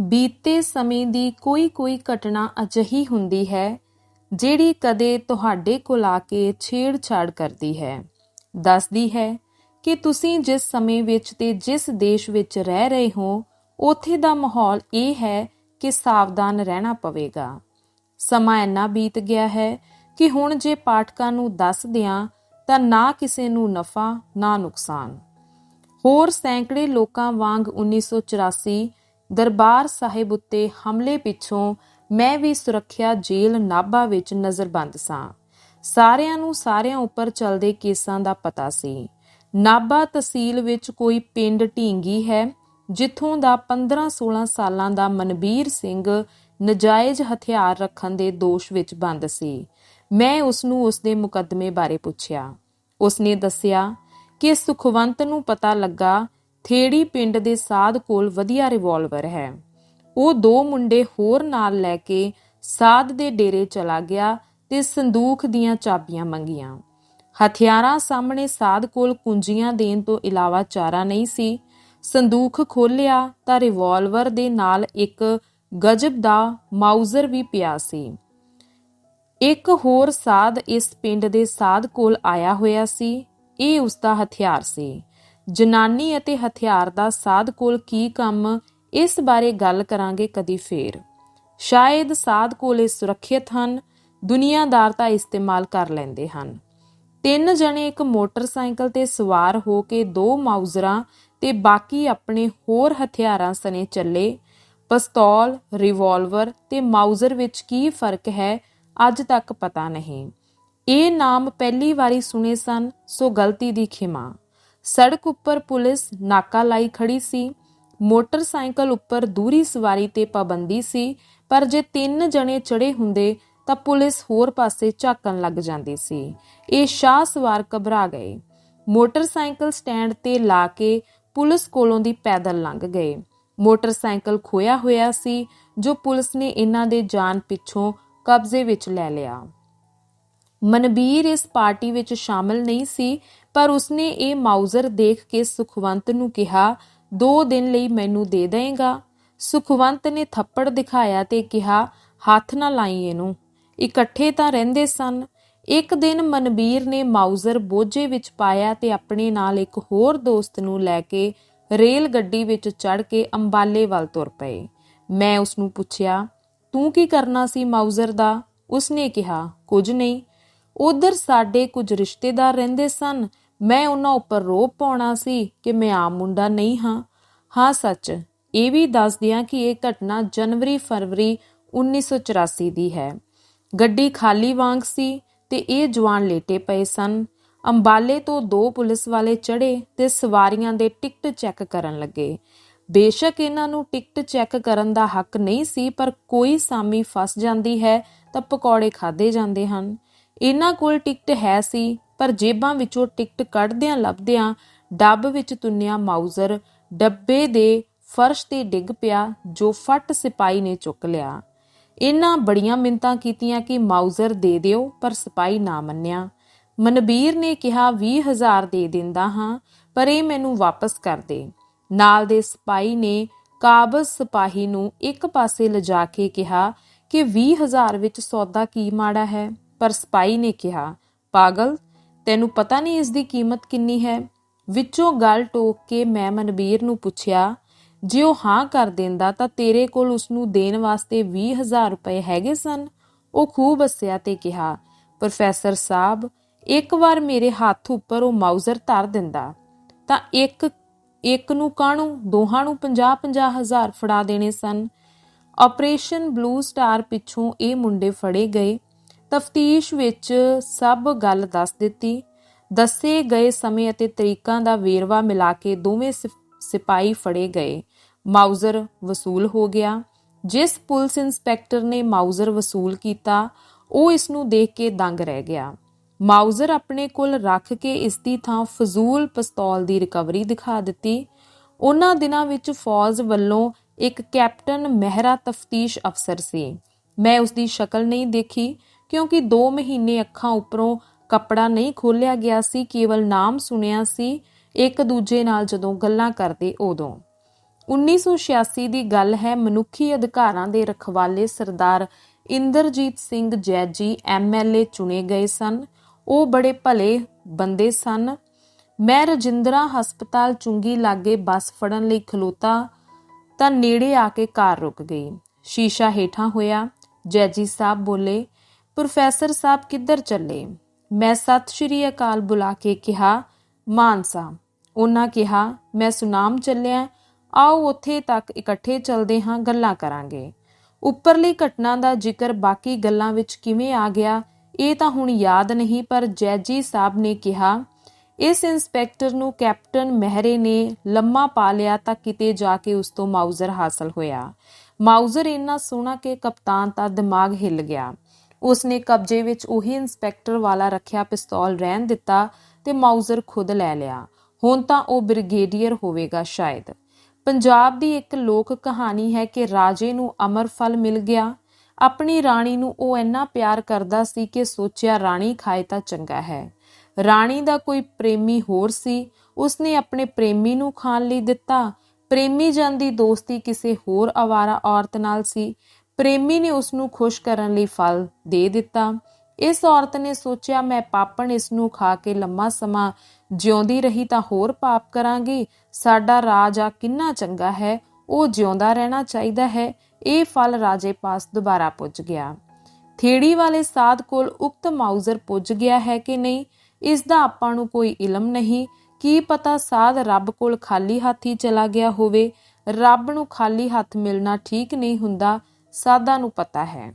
ਬੀਤੇ ਸਮੇਂ ਦੀ ਕੋਈ-ਕੋਈ ਘਟਨਾ ਅਜਿਹੀ ਹੁੰਦੀ ਹੈ, ਜਿਹੜੀ ਕਦੇ ਤੁਹਾਡੇ ਕੋਲ ਆ ਕੇ ਛੇੜਛਾੜ ਕਰਦੀ ਹੈ। ਦੱਸਦੀ ਹੈ ਕਿ ਤੁਸੀਂ ਜਿਸ ਸਮੇਂ ਵਿੱਚ ਤੇ ਜਿਸ ਦੇਸ਼ ਵਿੱਚ ਰਹਿ ਰਹੇ ਹੋ, ਉੱਥੇ ਦਾ ਮਾਹੌਲ ਇਹ ਹੈ ਕਿ ਸਾਵਧਾਨ ਰਹਿਣਾ ਪਵੇਗਾ। ਸਮਾਂ ਇੰਨਾ ਬੀਤ ਗਿਆ ਹੈ ਕਿ ਹੁਣ ਜੇ ਪਾਠਕਾਂ ਨੂੰ ਦੱਸ ਦਿਆਂ, ਤਾਂ ਨਾ ਕਿਸੇ ਨੂੰ ਨਫਾ, ਨਾ ਨੁਕਸਾਨ। ਹੋਰ ਸੈਂਕੜੇ ਲੋਕਾਂ ਵਾਂਗ 1984 ਦਰਬਾਰ ਸਾਹਿਬ ਉੱਤੇ ਹਮਲੇ ਪਿੱਛੋਂ ਮੈਂ ਵੀ ਸੁਰੱਖਿਆ ਜੇਲ੍ਹ ਨਾਭਾ ਵਿੱਚ ਨਜ਼ਰਬੰਦ ਸਾਂ। ਸਾਰਿਆਂ ਨੂੰ ਸਾਰਿਆਂ ਉੱਪਰ ਚੱਲਦੇ ਕੇਸਾਂ ਦਾ ਪਤਾ ਸੀ। ਨਾਭਾ ਤਹਿਸੀਲ ਵਿੱਚ ਕੋਈ ਪਿੰਡ ਢੀਂਗੀ ਹੈ, ਜਿੱਥੋਂ ਦਾ 15-16 ਸਾਲਾਂ ਦਾ ਮਨਬੀਰ ਸਿੰਘ ਨਜਾਇਜ਼ ਹਥਿਆਰ ਰੱਖਣ ਦੇ ਦੋਸ਼ ਵਿੱਚ ਬੰਦ ਸੀ। ਮੈਂ ਉਸ ਨੂੰ ਉਸ ਦੇ ਮੁਕੱਦਮੇ ਬਾਰੇ ਪੁੱਛਿਆ। ਉਸ ਨੇ ਦੱਸਿਆ ਕਿ ਸੁਖਵੰਤ ਨੂੰ ਪਤਾ ਲੱਗਾ ਥੇੜੀ ਪਿੰਡ ਦੇ ਸਾਧ ਕੋਲ ਵਧੀਆ ਰਿਵਾਲਵਰ ਹੈ। ਉਹ ਦੋ ਮੁੰਡੇ ਹੋਰ ਨਾਲ ਲੈ ਕੇ ਸਾਧ ਦੇ ਡੇਰੇ ਚਲਾ ਗਿਆ ਤੇ ਸੰਦੂਖ ਦੀਆਂ ਚਾਬੀਆਂ ਮੰਗੀਆਂ। ਹਥਿਆਰਾਂ ਸਾਹਮਣੇ ਸਾਧ ਕੋਲ ਕੁੰਜੀਆਂ ਦੇਣ ਤੋਂ ਇਲਾਵਾ ਚਾਰਾ ਨਹੀਂ ਸੀ। ਸੰਦੂਖ ਖੋਲਿਆ ਤਾਂ ਰਿਵਾਲਵਰ ਦੇ ਨਾਲ ਇੱਕ ਗਜਬ ਦਾ ਮਾਊਜ਼ਰ ਵੀ ਪਿਆ ਸੀ। ਇੱਕ ਹੋਰ ਸਾਧ ਇਸ ਪਿੰਡ ਦੇ ਸਾਧ ਕੋਲ ਆਇਆ ਹੋਇਆ ਸੀ। ਇਹ ਉਸ ਦਾ ਹਥਿਆਰ ਸੀ। ਜਨਾਨੀ ਅਤੇ ਹਥਿਆਰ ਦਾ ਸਾਧ ਕੋਲ ਕੀ ਕੰਮ, ਇਸ ਬਾਰੇ ਗੱਲ ਕਰਾਂਗੇ ਕਦੀ ਫੇਰ। ਸ਼ਾਇਦ ਸਾਧ ਕੋਲ ਇਹ ਸੁਰੱਖਿਅਤ ਹਨ, ਦੁਨੀਆਦਾਰ ਤਾਂ ਇਸਤੇਮਾਲ ਕਰ ਲੈਂਦੇ ਹਨ। ਤਿੰਨ ਜਣੇ ਇੱਕ ਮੋਟਰਸਾਈਕਲ ਤੇ ਸਵਾਰ ਹੋ ਕੇ ਦੋ ਮਾਊਜ਼ਰਾਂ ਤੇ ਬਾਕੀ ਆਪਣੇ ਹੋਰ ਹਥਿਆਰਾਂ ਸਨੇ ਚੱਲੇ। ਪਿਸਤੌਲ, ਰਿਵਾਲਵਰ ਤੇ ਮਾਊਜ਼ਰ ਵਿੱਚ ਕੀ ਫ਼ਰਕ ਹੈ, ਅੱਜ ਤੱਕ ਪਤਾ ਨਹੀਂ। ਇਹ ਨਾਮ ਪਹਿਲੀ ਵਾਰੀ ਸੁਨੇ ਸਨ, ਸੋ ਗਲਤੀ ਦੀ ਖਿਮਾ। ਸੜਕ ਉੱਪਰ ਪੁਲਿਸ ਨਾਕਾ ਲਾਈ ਖੜੀ ਸੀ। ਮੋਟਰਸਾਈਕਲ ਉੱਪਰ ਦੂਰੀ ਸਵਾਰੀ ਤੇ ਪਾਬੰਦੀ ਸੀ, ਪਰ ਜੇ ਤਿੰਨ ਜਣੇ ਚੜੇ ਹੁੰਦੇ ਤਾਂ ਪੁਲਿਸ ਹੋਰ ਪਾਸੇ ਝਾਕਣ ਲੱਗ ਜਾਂਦੀ ਸੀ। ਇਹ ਸ਼ਾਹ ਸਵਾਰ ਘਬਰਾ ਗਏ। ਮੋਟਰਸਾਈਕਲ ਸਟੈਂਡ ਤੇ ਲਾ ਕੇ ਪੁਲਿਸ ਕੋਲੋਂ ਦੀ ਪੈਦਲ ਲੰਘ ਗਏ। ਮੋਟਰਸਾਈਕਲ ਖੋਇਆ ਹੋਇਆ ਸੀ, ਜੋ ਪੁਲਿਸ ਨੇ ਇਹਨਾਂ ਦੇ ਜਾਨ ਪਿੱਛੋਂ ਕਬਜ਼ੇ ਵਿੱਚ ਲੈ ਲਿਆ। ਮਨਬੀਰ ਇਸ ਪਾਰਟੀ ਵਿੱਚ ਸ਼ਾਮਲ ਨਹੀਂ ਸੀ, ਪਰ ਉਸਨੇ ਇਹ ਮਾਊਜ਼ਰ ਦੇਖ ਕੇ ਸੁਖਵੰਤ ਨੂੰ ਕਿਹਾ, ਦੋ ਦਿਨ ਲਈ ਮੈਨੂੰ ਦੇ ਦੇਂਗਾ ਸੁਖਵੰਤ ਨੇ ਥੱਪੜ ਦਿਖਾਇਆ ਤੇ ਕਿਹਾ, ਹੱਥ ਨਾ ਲਾਈ ਇਹਨੂੰ। ਇਕੱਠੇ ਤਾਂ ਰਹਿੰਦੇ ਸਨ। ਇੱਕ ਦਿਨ ਮਨਬੀਰ ਨੇ ਮਾਊਜ਼ਰ ਬੋਝੇ ਵਿੱਚ ਪਾਇਆ ਤੇ ਆਪਣੇ ਨਾਲ ਇੱਕ ਹੋਰ ਦੋਸਤ ਨੂੰ ਲੈ ਕੇ ਰੇਲ ਗੱਡੀ ਵਿੱਚ ਚੜ ਕੇ ਅੰਬਾਲੇ ਵੱਲ ਤੁਰ ਪਏ। ਮੈਂ ਉਸ ਨੂੰ ਪੁੱਛਿਆ, ਤੂੰ ਕੀ ਕਰਨਾ ਸੀ ਮਾਊਜ਼ਰ ਦਾ? ਉਸਨੇ ਕਿਹਾ, ਕੁਝ ਨਹੀਂ। ਉਧਰ ਸਾਡੇ ਕੁਝ ਰਿਸ਼ਤੇਦਾਰ ਰਹਿੰਦੇ ਸਨ। ਮੈਂ ਉਹਨਾਂ ਉੱਪਰ ਰੋਪ ਪਾਉਣਾ ਸੀ ਕਿ ਮੈਂ ਆਮ ਮੁੰਡਾ ਨਹੀਂ ਹਾਂ। ਹਾਂ, ਸੱਚ, ਇਹ ਵੀ ਦੱਸ ਦਿਆਂ ਕਿ ਇਹ ਘਟਨਾ ਜਨਵਰੀ ਫਰਵਰੀ 1984 ਦੀ ਹੈ। ਗੱਡੀ ਖਾਲੀ ਵਾਂਗ ਸੀ ਤੇ ਇਹ ਜਵਾਨ ਲੇਟੇ ਪਏ ਸਨ। ਅੰਬਾਲੇ ਤੋਂ ਦੋ ਪੁਲਿਸ ਵਾਲੇ ਚੜੇ ਤੇ ਸਵਾਰੀਆਂ ਦੇ ਟਿਕਟ ਚੈੱਕ ਕਰਨ ਲੱਗੇ। ਬੇਸ਼ੱਕ ਇਹਨਾਂ ਨੂੰ ਟਿਕਟ ਚੈੱਕ ਕਰਨ ਦਾ ਹੱਕ ਨਹੀਂ ਸੀ, ਪਰ ਕੋਈ ਸਾਮੀ ਫਸ ਜਾਂਦੀ ਹੈ ਤਾਂ ਪਕੌੜੇ ਖਾਦੇ ਜਾਂਦੇ ਹਨ। ਇਹਨਾਂ ਕੋਲ ਟਿਕਟ ਹੈ ਸੀ, ਪਰ ਜੇਬਾਂ ਵਿੱਚੋਂ ਟਿਕਟ ਕੱਢਦਿਆਂ ਲੱਭਦਿਆਂ ਡੱਬ ਵਿੱਚ ਤੁੰਨਿਆ ਮਾਊਜ਼ਰ ਡੱਬੇ ਦੇ ਫਰਸ਼ ਤੇ ਡਿੱਗ ਪਿਆ, ਜੋ ਫੱਟ ਸਿਪਾਈ ਨੇ ਚੁੱਕ ਲਿਆ। ਇਹਨਾਂ ਬੜੀਆਂ ਮਿੰਤਾਂ ਕੀਤੀਆਂ ਕਿ ਮਾਊਜ਼ਰ ਦੇ ਦਿਓ, ਪਰ ਸਿਪਾਈ ਨਾ ਮੰਨਿਆ। ਮਨਬੀਰ ਨੇ ਕਿਹਾ 20000 ਦੇ ਦਿੰਦਾ ਹਾਂ, ਪਰ ਇਹ ਮੈਨੂੰ ਵਾਪਸ ਕਰ ਦੇ। ਨਾਲ ਦੇ ਸਿਪਾਈ ਨੇ ਕਾਬਜ਼ ਸਿਪਾਹੀ ਨੂੰ ਇੱਕ ਪਾਸੇ ਲਿਜਾ ਕੇ ਕਿਹਾ ਕਿ 20000 ਵਿੱਚ ਸੌਦਾ ਕੀ ਮਾੜਾ ਹੈ। ਪਰ ਸਪਾਈ ਨੇ ਕਿਹਾ, ਪਾਗਲ, ਤੈਨੂੰ ਪਤਾ ਨਹੀਂ ਇਸ ਦੀ ਕੀਮਤ ਕਿੰਨੀ ਹੈ? ਵਿੱਚੋਂ ਗੱਲ ਟੋਕ ਕੇ ਮੈਂ ਮਨਬੀਰ ਨੂੰ ਪੁੱਛਿਆ, ਜੇ ਉਹ ਹਾਂ ਕਰ ਦਿੰਦਾ ਤਾਂ ਤੇਰੇ ਕੋਲ ਉਸ ਨੂੰ ਦੇਣ ਵਾਸਤੇ 20000 ਰੁਪਏ ਹੈਗੇ ਸਨ? ਉਹ ਖੂਬ ਹੱਸਿਆ ਤੇ ਕਿਹਾ, ਪ੍ਰੋਫੈਸਰ ਸਾਹਿਬ, ਇੱਕ ਵਾਰ ਮੇਰੇ ਹੱਥ ਉੱਪਰ ਉਹ ਮਾਊਜ਼ਰ ਧਰ ਦਿੰਦਾ, ਤਾਂ ਇੱਕ ਇੱਕ ਨੂੰ ਕਾਣੂ ਦੋਹਾਂ ਨੂੰ 50-50 ਹਜ਼ਾਰ ਫੜਾ ਦੇਣੇ ਸਨ? ਆਪਰੇਸ਼ਨ ਬਲੂ ਸਟਾਰ ਪਿੱਛੋਂ ਇਹ ਮੁੰਡੇ ਫੜੇ ਗਏ ਤਫਤੀਸ਼ ਵਿੱਚ ਸਭ ਗੱਲ ਦੱਸ ਦਿੱਤੀ। ਦੱਸੇ ਗਏ ਸਮੇਂ ਅਤੇ ਤਰੀਕਾਂ ਦਾ ਵੇਰਵਾ ਮਿਲਾ ਕੇ ਦੋਵੇਂ ਸਿਪਾਹੀ ਫੜੇ ਗਏ। ਮਾਊਜ਼ਰ ਵਸੂਲ ਹੋ ਗਿਆ। ਜਿਸ ਪੁਲਿਸ ਇੰਸਪੈਕਟਰ ਨੇ ਮਾਊਜ਼ਰ ਵਸੂਲ ਕੀਤਾ, ਉਹ ਇਸ ਨੂੰ ਦੇਖ ਕੇ ਦੰਗ ਰਹਿ ਗਿਆ। ਮਾਊਜ਼ਰ ਆਪਣੇ ਕੋਲ ਰੱਖ ਕੇ ਇਸ ਦੀ ਥਾਂ ਫਜ਼ੂਲ ਪਿਸਤੌਲ ਦੀ ਰਿਕਵਰੀ ਦਿਖਾ ਦਿੱਤੀ। ਉਹਨਾਂ ਦਿਨਾਂ ਵਿੱਚ ਫੌਜ ਵੱਲੋਂ ਇੱਕ ਕੈਪਟਨ ਮਹਿਰਾ ਤਫਤੀਸ਼ ਅਫਸਰ ਸੀ। ਮੈਂ ਉਸ ਦੀ ਸ਼ਕਲ ਨਹੀਂ ਦੇਖੀ। ਕਿਉਂਕਿ 2 ਮਹੀਨੇ ਅੱਖਾਂ ਉੱਪਰੋਂ ਕੱਪੜਾ ਨਹੀਂ ਖੋਲਿਆ ਗਿਆ ਸੀ, ਕੇਵਲ ਨਾਮ ਸੁਣਿਆ ਸੀ, ਇੱਕ ਦੂਜੇ ਨਾਲ ਜਦੋਂ ਗੱਲਾਂ ਕਰਦੇ ਉਦੋਂ। 1986 ਦੀ ਗੱਲ ਹੈ, ਮਨੁੱਖੀ ਅਧਿਕਾਰਾਂ ਦੇ ਰਖਵਾਲੇ ਸਰਦਾਰ ਇੰਦਰਜੀਤ ਸਿੰਘ ਜੈਜੀ ਐਮਐਲਏ ਚੁਣੇ ਗਏ ਸਨ। ਉਹ ਬੜੇ ਭਲੇ ਬੰਦੇ ਸਨ। ਮੈਂ ਰਜਿੰਦਰਾ ਹਸਪਤਾਲ ਚੁੰਗੀ ਲਾਗੇ ਬੱਸ ਫੜਨ ਲਈ ਖਲੋਤਾ ਤਾਂ ਨੇੜੇ ਆ ਕੇ ਕਾਰ ਰੁਕ ਗਈ। ਸ਼ੀਸ਼ਾ ਹੇਠਾਂ ਹੋਇਆ। ਜੈਜੀ ਸਾਹਿਬ ਬੋਲੇ ਪ੍ਰੋਫੈਸਰ ਸਾਹਿਬ ਕਿੱਧਰ ਚੱਲੇ? ਮੈਂ ਸਤਿ ਸ਼੍ਰੀ ਅਕਾਲ ਬੁਲਾ ਕੇ ਕਿਹਾ, ਮਾਨਸਾ। ਉਹਨਾਂ ਕਿਹਾ, ਮੈਂ ਸੁਨਾਮ ਚੱਲਿਆ, ਆਓ ਉੱਥੇ ਤੱਕ ਇਕੱਠੇ ਚੱਲਦੇ ਹਾਂ, ਗੱਲਾਂ ਕਰਾਂਗੇ। ਉੱਪਰਲੀ ਘਟਨਾ ਦਾ ਜ਼ਿਕਰ ਬਾਕੀ ਗੱਲਾਂ ਵਿੱਚ ਕਿਵੇਂ ਆ ਗਿਆ, ਇਹ ਤਾਂ ਹੁਣ ਯਾਦ ਨਹੀਂ, ਪਰ ਜੈਜੀ ਸਾਹਿਬ ਨੇ ਕਿਹਾ, ਇਸ ਇੰਸਪੈਕਟਰ ਨੂੰ ਕੈਪਟਨ ਮਹਿਰੇ ਨੇ ਲੰਮਾ ਪਾ ਲਿਆ ਤਾਂ ਕਿਤੇ ਜਾ ਕੇ ਉਸ ਤੋਂ ਮਾਊਜ਼ਰ ਹਾਸਲ ਹੋਇਆ। ਮਾਊਜ਼ਰ ਇੰਨਾ ਸੋਹਣਾ ਕਿ ਕਪਤਾਨ ਦਾ ਦਿਮਾਗ ਹਿੱਲ ਗਿਆ। ਉਸਨੇ ਕਬਜ਼ੇ ਵਿੱਚ ਉਹੀ ਇੰਸਪੈਕਟਰ ਵਾਲਾ ਰੱਖਿਆ ਪਿਸਤੌਲ ਰਹਿਣ ਦਿੱਤਾ ਤੇ ਮਾਊਜ਼ਰ ਖੁਦ ਲੈ ਲਿਆ। ਹੁਣ ਤਾਂ ਉਹ ਬ੍ਰਿਗੇਡੀਅਰ ਹੋਵੇਗਾ ਸ਼ਾਇਦ। ਪੰਜਾਬ ਦੀ ਇੱਕ ਲੋਕ ਕਹਾਣੀ ਹੈ ਕਿ ਰਾਜੇ ਨੂੰ ਅਮਰ ਫਲ ਮਿਲ ਗਿਆ। ਆਪਣੀ ਰਾਣੀ ਨੂੰ ਉਹ ਇੰਨਾ ਪਿਆਰ ਕਰਦਾ ਸੀ ਕਿ ਸੋਚਿਆ ਰਾਣੀ ਖਾਏ ਤਾਂ ਚੰਗਾ ਹੈ। ਰਾਣੀ ਦਾ ਕੋਈ ਪ੍ਰੇਮੀ ਹੋਰ ਸੀ। ਉਸਨੇ ਆਪਣੇ ਪ੍ਰੇਮੀ ਨੂੰ ਖਾਣ ਲਈ ਦਿੱਤਾ। ਪ੍ਰੇਮੀ ਜਨ ਦੀ ਦੋਸਤੀ ਕਿਸੇ ਹੋਰ ਆਵਾਰਾ ਔਰਤ ਨਾਲ ਸੀ। ਪ੍ਰੇਮੀ ਨੇ ਉਸ ਨੂੰ ਖੁਸ਼ ਕਰਨ ਲਈ ਫਲ ਦੇ ਦਿੱਤਾ। ਇਸ ਔਰਤ ਨੇ ਸੋਚਿਆ, ਮੈਂ ਪਾਪਣ ਇਸ ਨੂੰ ਖਾ ਕੇ ਲੰਮਾ ਸਮਾਂ ਜਿਉਂਦੀ ਰਹੀ ਤਾਂ ਹੋਰ ਪਾਪ ਕਰਾਂਗੀ। ਸਾਡਾ ਰਾਜਾ ਕਿੰਨਾ ਚੰਗਾ ਹੈ, ਉਹ ਜਿਉਂਦਾ ਰਹਿਣਾ ਚਾਹੀਦਾ ਹੈ। ਇਹ ਫਲ ਰਾਜੇ ਪਾਸ ਦੁਬਾਰਾ ਪੁੱਜ ਗਿਆ। ਥੇੜੀ ਵਾਲੇ ਸਾਧ ਕੋਲ ਉਕਤ ਮਾਊਜ਼ਰ ਪੁੱਜ ਗਿਆ ਹੈ ਕਿ ਨਹੀਂ? ਇਸ ਦਾ ਆਪਾਂ ਨੂੰ ਕੋਈ ਇਲਮ ਨਹੀਂ। ਕੀ ਪਤਾ ਸਾਧ ਰੱਬ ਕੋਲ ਖਾਲੀ ਹੱਥ ਹੀ ਚਲਾ ਗਿਆ ਹੋਵੇ? ਰੱਬ ਨੂੰ ਖਾਲੀ ਹੱਥ ਮਿਲਣਾ ਠੀਕ ਨਹੀਂ ਹੁੰਦਾ। ਸਾਧਾਂ ਨੂੰ ਪਤਾ ਹੈ।